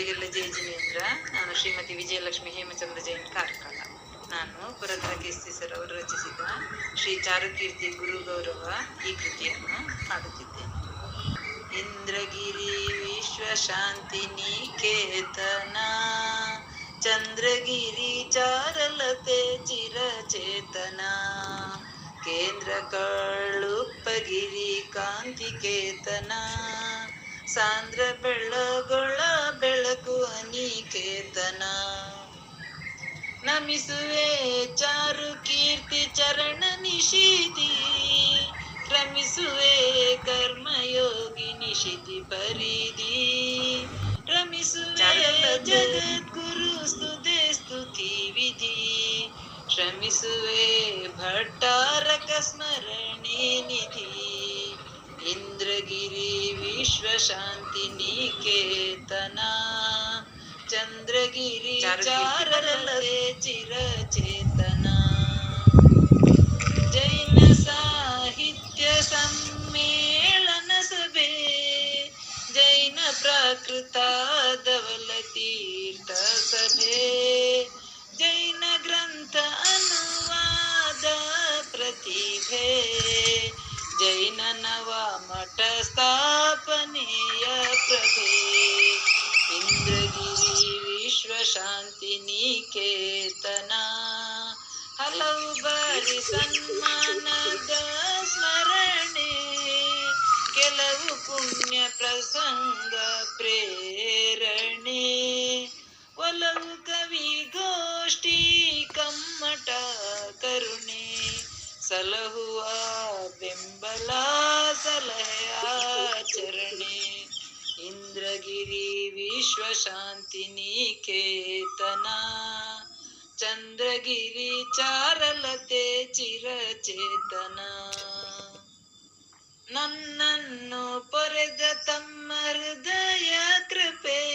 ಬಂಧುಗಳಿಗೆಲ್ಲ ಜೈ ಜಿನೇಂದ್ರ ನಾನು ಶ್ರೀಮತಿ ವಿಜಯಲಕ್ಷ್ಮಿ ಹೇಮಚಂದ್ರ ಜೈನ್ ಕಾರ್ಕಳ. ನಾನು ಪುರಂದರ ಕೀರ್ತಿ ಸರ್ ಅವರು ರಚಿಸಿದ ಶ್ರೀ ಚಾರುಕೀರ್ತಿ ಗುರು ಗೌರವ ಈ ಕೃತಿಯನ್ನು ಹಾಡುತ್ತಿದ್ದೇನೆ. ಇಂದ್ರಗಿರಿ ವಿಶ್ವ ಶಾಂತಿ ನಿಕೇತನ, ಚಂದ್ರಗಿರಿ ಚಾರಲತೆ ಚಿರಚೇತನ, ಕೇಂದ್ರ ಕಳುಪ್ಪಗಿರಿ ಕಾಂತಿಕೇತನ ಸಾಂದ್ರ ಬೆಳಗೊಳ ಬೆಳಕು ಅನಿಕೇತನ ನಮಿಸುವೆ ಚಾರು ಕೀರ್ತಿ ಚರಣ ನಿಶಿತಿ ರಮಿಸುವೆ ಕರ್ಮಯೋಗಿ ನಿಶಿತಿ ಪರಿಧಿ ರಮಿಸುವೆ ಜಗದ್ಗುರು ಸ್ತುತೆ ಸ್ತುತಿ ವಿಧಿ ಶ್ರಮಿಸುವೆ ಭಟ್ಟಾರಕ ಸ್ಮರಣೆ ಇಂದ್ರಗಿರಿ ವಿಶ್ವ ಶಾಂತಿ ನಿಕೇತನ ಚಂದ್ರಗಿರಿ ಚಾರಲೇ ಚಿರಚೇತನ ಜೈನ ಸಾಹಿತ್ಯ ಸಮ್ಮೇಳನ ಸಭೆ ಜೈನ ಪ್ರಾಕೃತ ಧವಲ ತೀರ್ಥ ಸಭೆ ಜೈನ ಗ್ರಂಥ ಅನುವಾದ ಪ್ರತಿಭೆ ಜೈನ ನವ ಮಠ ಸ್ಥಾಪನೆಯ ಪ್ರಭೆ ಇಂದ್ರಗಿರಿ ವಿಶ್ವ ಶಾಂತಿ ನಿಕೇತನ ಹಲವು ಬಾರಿ ಸನ್ಮಾನದ ಸ್ಮರಣೆ ಕೆಲವು ಪುಣ್ಯ ಪ್ರಸಂಗ ಸಲಹುವ ಬೆಂಬಲ ಸಲಹೆಯ ಚರಣೆ. ಇಂದ್ರಗಿರಿ ವಿಶ್ವ ಶಾಂತಿ ನಿಕೇತನ. ಚಂದ್ರಗಿರಿ ಚಾರಲತೆ ಚಿರಚೇತನ. ನನ್ನನ್ನು ಪೊರೆದ ತಮ್ಮ ಹೃದಯ ಕೃಪೆ.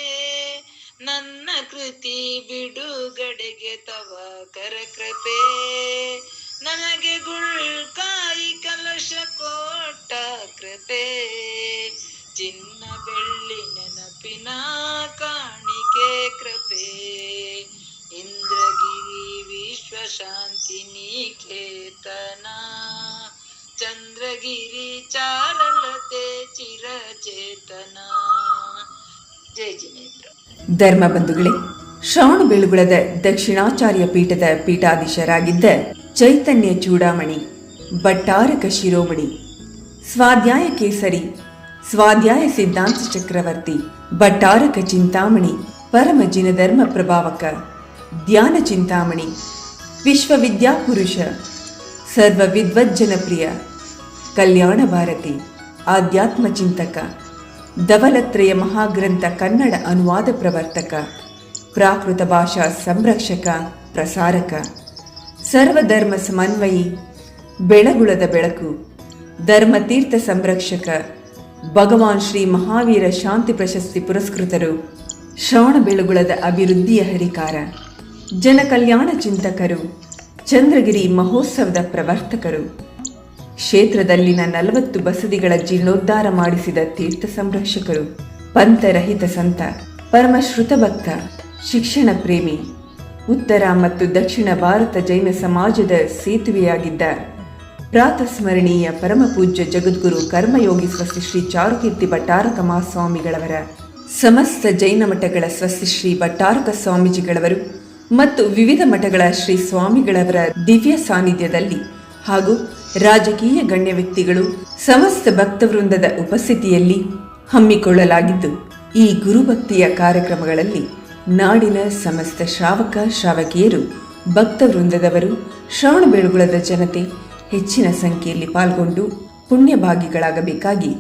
ನನ್ನ ಕೃತಿ ಬಿಡುಗಡೆಗೆ ತವ ಕರ ಕೃಪೆ ನನಗೆ ಗುಳ್ಕಾಯಿ ಕಲಶ ಕೋಟ ಕೃಪೆ. ಚಿನ್ನ ಬೆಳ್ಳಿ ನೆನಪಿನ ಕಾಣಿಕೆ ಕೃಪೆ. ಇಂದ್ರಗಿರಿ ವಿಶ್ವ ಶಾಂತಿ ನಿಕೇತನ. ಚಂದ್ರಗಿರಿ ಚಾರಲತೆ ಚಿರಚೇತನ. ಜೈ ಜಿನೇಂದ್ರ. ಧರ್ಮ ಬಂಧುಗಳೇ, ಶ್ರವಣ ಬೆಳಗುಳದ ದಕ್ಷಿಣಾಚಾರ್ಯ ಪೀಠದ ಪೀಠಾಧೀಶರಾಗಿದ್ದ ಚೈತನ್ಯ ಚೂಡಾಮಣಿ, ಭಟ್ಟಾರಕ ಶಿರೋಮಣಿ, ಸ್ವಾಧ್ಯಾಯ ಕೇಸರಿ, ಸ್ವಾಧ್ಯಾಯ ಸಿದ್ಧಾಂತ ಚಕ್ರವರ್ತಿ, ಭಟ್ಟಾರಕ ಚಿಂತಾಮಣಿ, ಪರಮ ಜಿನ ಧರ್ಮ ಪ್ರಭಾವಕ, ಧ್ಯಾನ ಚಿಂತಾಮಣಿ ವಿಶ್ವವಿದ್ಯಾಪುರುಷ ಸರ್ವ ವಿದ್ವಜ್ಜನಪ್ರಿಯ ಕಲ್ಯಾಣ ಭಾರತಿ, ಆಧ್ಯಾತ್ಮ ಚಿಂತಕ, ಧವಲತ್ರಯ ಮಹಾಗ್ರಂಥ ಕನ್ನಡ ಅನುವಾದ ಪ್ರವರ್ತಕ, ಪ್ರಾಕೃತ ಭಾಷಾ ಸಂರಕ್ಷಕ, ಪ್ರಸಾರಕ. ಸರ್ವಧರ್ಮ ಸಮನ್ವಯಿ, ಬೆಳಗುಳದ ಬೆಳಕು ಧರ್ಮ ತೀರ್ಥ ಸಂರಕ್ಷಕ, ಭಗವಾನ್ ಶ್ರೀ ಮಹಾವೀರ ಶಾಂತಿ ಪ್ರಶಸ್ತಿ ಪುರಸ್ಕೃತರು, ಶ್ರವಣ ಬೆಳಗುಳದ ಅಭಿವೃದ್ಧಿಯ ಹರಿಕಾರ ಜನಕಲ್ಯಾಣ ಚಿಂತಕರು, ಚಂದ್ರಗಿರಿ ಮಹೋತ್ಸವದ ಪ್ರವರ್ತಕರು. ಕ್ಷೇತ್ರದಲ್ಲಿನ ನಲವತ್ತು ಬಸದಿಗಳ ಜೀರ್ಣೋದ್ಧಾರ ಮಾಡಿಸಿದ ತೀರ್ಥ ಸಂರಕ್ಷಕರು, ಪಂಥರಹಿತ ಸಂತ ಪರಮಶ್ರುತ ಶ್ರುತಭಕ್ತ ಶಿಕ್ಷಣ ಪ್ರೇಮಿ. ಉತ್ತರ ಮತ್ತು ದಕ್ಷಿಣ ಭಾರತ ಜೈನ ಸಮಾಜದ ಸೇತುವೆಯಾಗಿದ್ದ ಪ್ರಾತಸ್ಮರಣೀಯ ಪರಮಪೂಜ್ಯ ಜಗದ್ಗುರು ಕರ್ಮಯೋಗಿ ಸ್ವಸ್ತಿ ಶ್ರೀ ಚಾರುಕೀರ್ತಿ ಭಟ್ಟಾರಕ ಮಹಾಸ್ವಾಮಿಗಳವರ ಸಮಸ್ತ ಜೈನ ಮಠಗಳ ಸ್ವಸ್ತಿ ಶ್ರೀ ಭಟ್ಟಾರಕ ಸ್ವಾಮೀಜಿಗಳವರು ಮತ್ತು ವಿವಿಧ ಮಠಗಳ ಶ್ರೀ ಸ್ವಾಮಿಗಳವರ ದಿವ್ಯ ಸಾನ್ನಿಧ್ಯದಲ್ಲಿ ಹಾಗೂ ರಾಜಕೀಯ ಗಣ್ಯ ವ್ಯಕ್ತಿಗಳು ಸಮಸ್ತ ಭಕ್ತವೃಂದದ ಉಪಸ್ಥಿತಿಯಲ್ಲಿ ಹಮ್ಮಿಕೊಳ್ಳಲಾಗಿದ್ದು, ಈ ಗುರುಭಕ್ತಿಯ ಕಾರ್ಯಕ್ರಮಗಳಲ್ಲಿ ನಾಡಿನ ಸಮಸ್ತ ಶ್ರಾವಕ ಶ್ರಾವಕಿಯರು, ಭಕ್ತ ವೃಂದದವರು, ಶ್ರವಣ ಬೆಳಗುಳದ ಜನತೆ ಹೆಚ್ಚಿನ ಸಂಖ್ಯೆಯಲ್ಲಿ ಪಾಲ್ಗೊಂಡು ಪುಣ್ಯಭಾಗಿಗಳಾಗಬೇಕಾಗಿ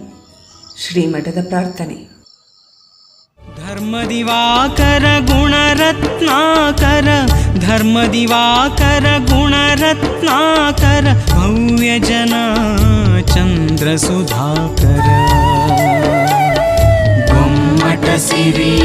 ಶ್ರೀಮಠದ ಪ್ರಾರ್ಥನೆ. ಧರ್ಮ ದಿವಾಕರ ಗುಣರತ್ನಾಕರ ಧರ್ಮ ದಿವಾಕರ ಗುಣರತ್ನಾಕರ, ಭವ್ಯ ಜನ ಚಂದ್ರ ಸುಧಾಕರ. ಗೊಮ್ಮಟ ಸಿರಿ